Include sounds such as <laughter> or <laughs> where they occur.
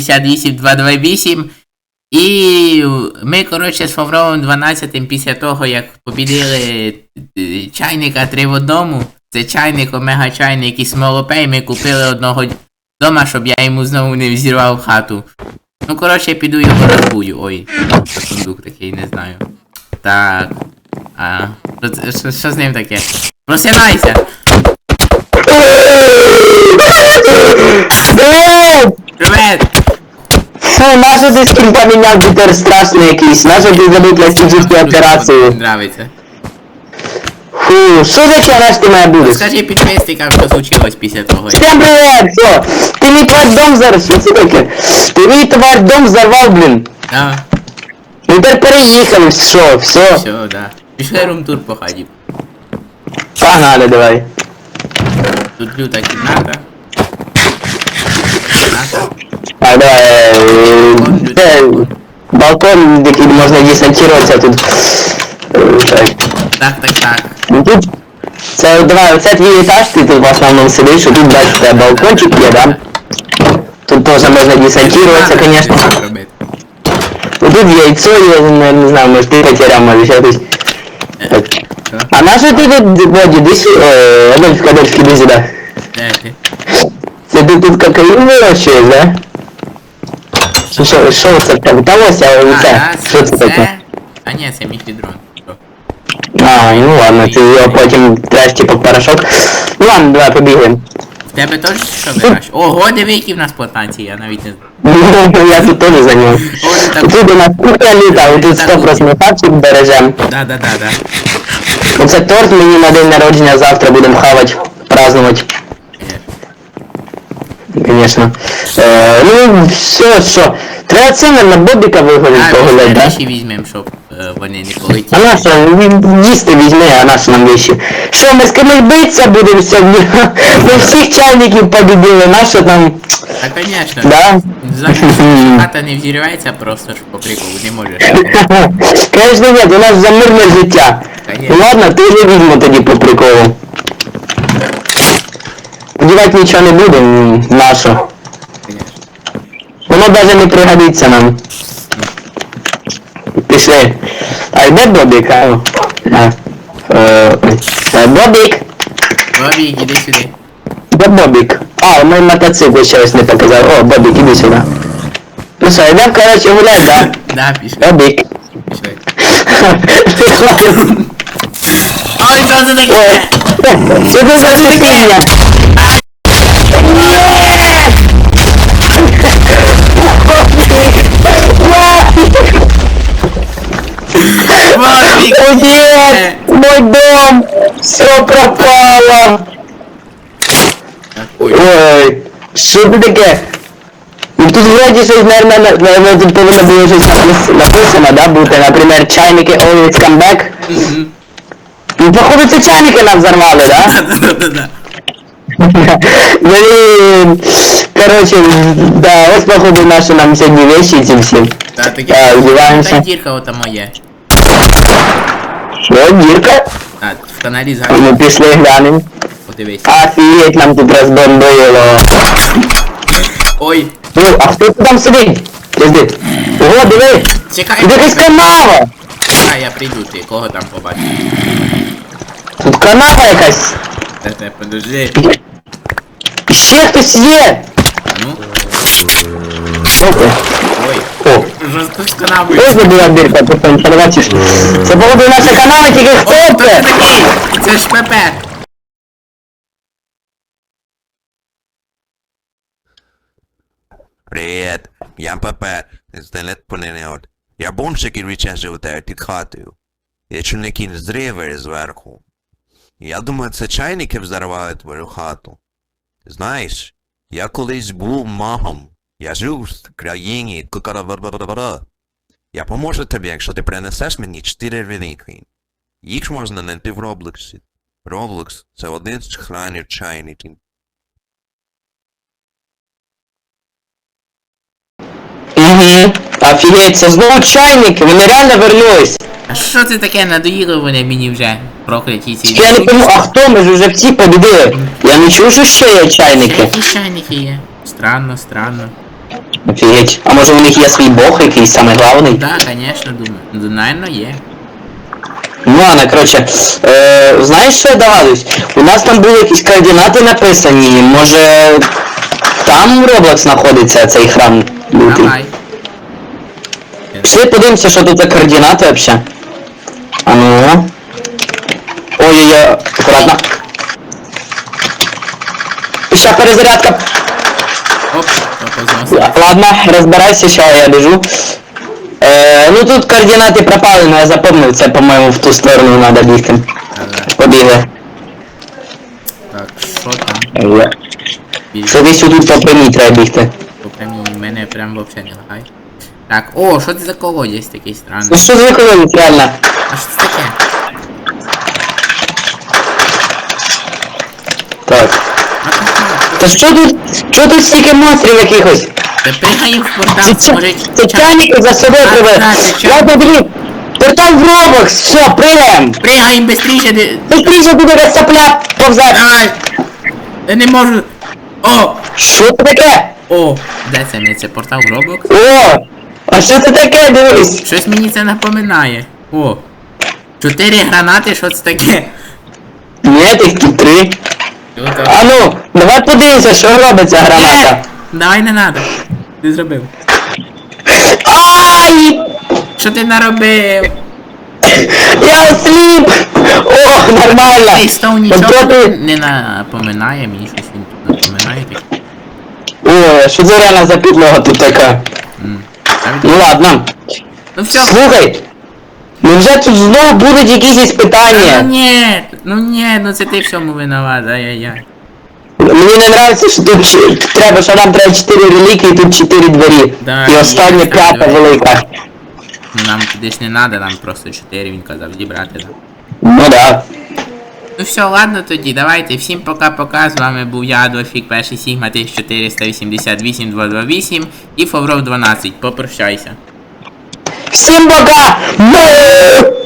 78228. І ми, коротше, з Фавровим 12 після того, як побідили е, чайника 3 в одному, це чайник, омега чайник і смолопей, ми купили одного дома, щоб я йому знову не взірвав хату. Ну, коротше, піду його рахую. Ой, це сундук такий, не знаю. Так. А. Що з ним таке? Просинайся! Привет! Фу, нащо ти скін поміняв бітер страшний якийсь? Нащо ти забув пластичні операції? Нравиться. Фу, що за чараш ти має будеш? Скажи підписникам, що случилось після того. Всем привет! Що? Ти мій тварь дом зараз, що це таке? Ти мій тварь дом взорвав, блін. Да, Ми тепер переїхали, що, все. все, да. Пішли румтур по хаті. Погнали, давай. Тут люта кімната. Кімната. Так, давай. е, балкон, який можна десантуватися тут. Так. Так, так, так. Ну тут. Це давай, оце твій етаж, ти тут в основному сидиш, тут бачиш, у балкончик є, да? Тут теж можна десантуватися, конечно. Ну, Тут яйцо є, не, не знаю, може ти потеряв, може ще десь. Так. А на що ти тут, десь, е, Адольф. Де ти? Це ти тут кокаїн вирощуєш, да? Що, що, що це в тебе? Оце, да, що це таке? А ні, це міфідрон. Що? А, ну ладно, ти його потім треш, типу, порошок. Ну ладно, давай побігаємо. В тебе теж що вираш? Ого, диви, які в нас плантації, я навіть не Ну, <laughs> я тут теж за нього. Так- Тут у нас кухня літа, тут Так. 100% хавчик бережем. Да, да, да, да. Оце торт мені на день народження завтра будемо хавати, празднувати. Конечно. Е, ну, все, що. Треба це на Бобіка виходить А, погуляти, візьми візьмем, щоб е, вони не А полетіли. на що, він їсти візьми, а на що нам вещи? Що, ми з кимось битися будемо сьогодні? <laughs> Ми всіх чайників побідили, на що там? Та, конечно. Да? Зараз хата не взірветься просто ж по приколу, не можеш. <laughs> Конечно, ні, у нас за мирне життя. Конечно. Ладно, ти вже візьму тоді по приколу. Вдівати нічого не будемо, на. Воно навіть не пригодиться нам. Пішли. А де Бобік? А, а, е, е, Бобік! Бобік, іди сюди. Де Бобік? А, мой мотоцикл ще ось не показав. О, Бобік, іди сюди. Ну що, йдемо, коротше, гуляти, да? Да, пішли, Бобік. пішли. <laughs> Ой, це таке? Що це за стихіння? Все пропало! Ой, Ой, що це таке? Ну тут вроді щось, наверное, на- наверное, тут повинно було щось напис- написано, да, бути, наприклад, чайники always come back. Ну, походу, це чайники нам взорвали, да? <laughs> Да-да-да. Блин, короче, да, ось походу наші нам сьогодні вещи ці всі. Та таке. Так, Та вдіваємося. дірка ота моє. Що, дірка? Каналі Ну, згадую, пішли глянемо. подивись. Офігеть, нам тут розбомбило. Ой, Ну, а хто там сидить? Пизди. Ого, диви! чекай. Тут канава! А, я прийду, ти кого там побачиш? Тут канава якась. Та те, подожди. Ще хтось є! Ну, Опа. Канавою. ось де була там не бачиш. Це походу наша канава, тільки О, хто це це? ж ПП. Привіт, я Пепе, з телепоненеот. Я бомжик і річа живе під хатою. Я чую якісь зриви зверху. Я думаю, це чайники взорвали твою хату. Знаєш, я колись був магом. Я жив в країні кукара Я поможу тобі, якщо ти принесеш мені чотири реліквії. Їх можна знайти в Роблоксі. Роблокс це один з хранів чайників. Угу. Офігеть, це знову чайники, вони реально вернулись. А що це таке надоїло вони мені вже? Прокляті ці. Я не пойму, а хто ми ж вже всі побідили? Я не чув, що ще є чайники. Які чайники є? Странно, странно. Офігеть. А може у них є свій бог якийсь самий главний? Да, конечно, думаю. Ну, наверно, є. Ну ладно, короче, е, знаєш що я догадуюсь? У нас там були якісь координати написані, може там Roblox знаходиться цей храм лютий? Давай. Пішли подивимося, що тут за координати вообще. А ну. Ой-ой-ой, аккуратно. Ще перезарядка. Оп, позносили. Ладно, розбирайся, що я біжу. Е, ну тут координати пропали, но я запомнив, це, по-моєму, в ту сторону треба бігти. Але, Побігли. Так, що там? Е, Що десь тут по прямій треба бігти. По прямій, мене прям вообще не лагай. Так, о, що це за колодязь такий Ну странний? що за колодязь, реально? А що це таке? Так. Та що тут? Що тут стільки монстрів якихось? Та пригаємо в портал, може... чайники за собою А, це Ладно, блін. Портал в Roblox, все, пригаємо. Пригаємо быстріше, де... Быстріше буде сопля повзати. Ай! Я не можу... О! Що це таке? О! Де це не це портал в Roblox? О, а що це таке, дивись? Щось мені це напоминає. О! Чотири гранати, що це таке? Ні, їх тут три. А ну, давай подивимося, що робиться граната. Давай не надо. Ти зробив. Ай! Що ти наробив? Я осліп! О, нормально! Цей стов нічого не напоминає, мені щось він тут напоминає таке. О, що це реально за підлога тут така? Ну ладно. Ну все. Слухай, невже тут знову будуть якісь Ну іспитання? ні, ну ні, ну це ти в всьому винуват, ай-яй-яй. Мені не нравиться, що тут чи- треба, що нам треба 4 реліквії, тут 4 двері. Да, І і остання п'ята двері. велика. Ну нам туди ж не надо, нам просто чотири він казав зібрати. Да. Ну да. Ну все, ладно тоді, давайте. Всім пока-пока. З вами був я, Адольфік, перший Сігма 1488 228 і Фавров 12. Попрощайся. Всім пока! Бу!